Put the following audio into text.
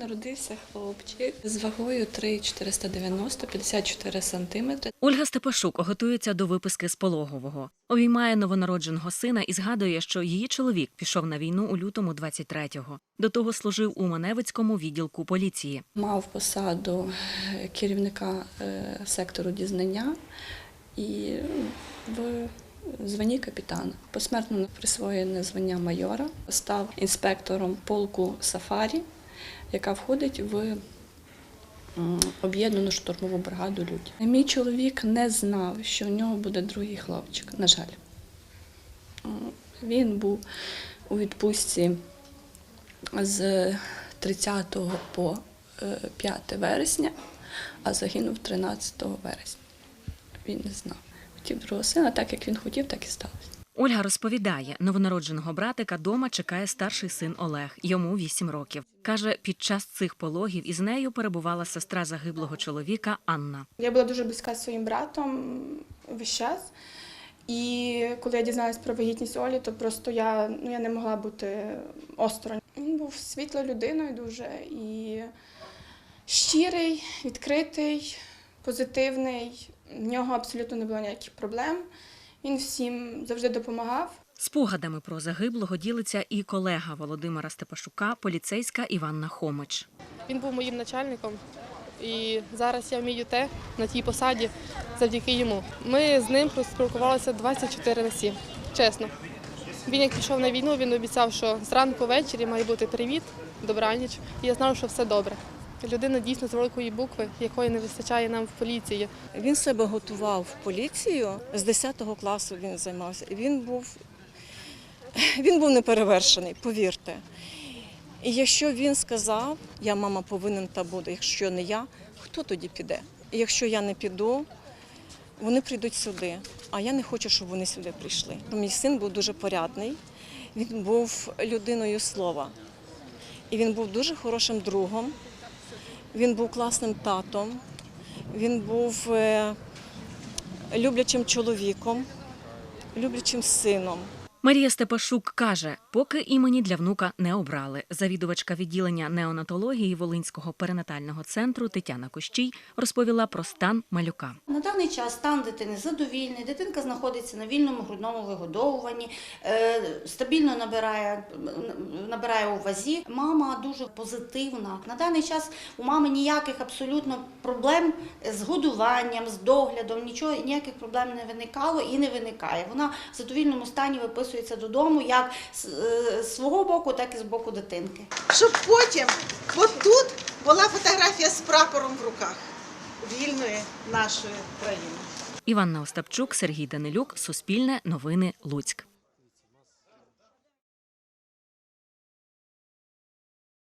народився хлопчик з вагою 3,490, 54 сантиметри. Ольга Степашук готується до виписки з пологового. Обіймає новонародженого сина і згадує, що її чоловік пішов на війну у лютому 23-го. До того служив у Маневицькому відділку поліції. Мав посаду е, керівника е, сектору дізнання і в званні капітана. Посмертно присвоєне звання майора. Став інспектором полку Сафарі, яка входить в об'єднану штурмову бригаду Людь. Мій чоловік не знав, що в нього буде другий хлопчик, на жаль. Він був у відпустці з 30 по е, 5 вересня, а загинув 13 вересня. Він не знав. Хотів другого сина, так як він хотів, так і сталося. Ольга розповідає, новонародженого братика дома чекає старший син Олег. Йому 8 років. Каже, під час цих пологів із нею перебувала сестра загиблого чоловіка Анна. Я була дуже близька зі своїм братом весь час. І коли я дізналась про вагітність Олі, то просто я, ну, я не могла бути осторонь. Він був світлою людиною дуже і щирий, відкритий, позитивний. В нього абсолютно не було ніяких проблем. Він всім завжди допомагав. Спогадами про загиблого ділиться і колега Володимира Степашука, поліцейська Іванна Хомич. Він був моїм начальником, і зараз я вмію те на тій посаді завдяки йому. Ми з ним поспілкувалися 24 на 7, чесно. Він як пішов на війну, він обіцяв, що зранку ввечері має бути привіт, добраніч. І я знала, що все добре. Людина дійсно з великої букви, якої не вистачає нам в поліції. Він себе готував в поліцію. З 10 класу він займався. Він був, він був неперевершений, повірте. І якщо він сказав, я мама повинен та буду, якщо не я, хто тоді піде? І якщо я не піду, вони прийдуть сюди. А я не хочу, щоб вони сюди прийшли. Мій син був дуже порядний, він був людиною слова. І він був дуже хорошим другом, він був класним татом, він був е, люблячим чоловіком, люблячим сином. Марія Степашук каже, поки імені для внука не обрали. Завідувачка відділення неонатології Волинського перинатального центру Тетяна Кощій розповіла про стан малюка. На даний час стан дитини задовільний, дитинка знаходиться на вільному грудному вигодовуванні, е, стабільно набирає, набирає у вазі. Мама дуже позитивна. На даний час у мами ніяких абсолютно проблем з годуванням, з доглядом, нічого, ніяких проблем не виникало і не виникає. Вона в задовільному стані виписується додому як з е, з свого боку, так і з боку дитинки. щоб потім от тут була фотографія з прапором в руках вільної нашої країни. Іванна Остапчук, Сергій Данилюк, Суспільне, Новини, Луцьк.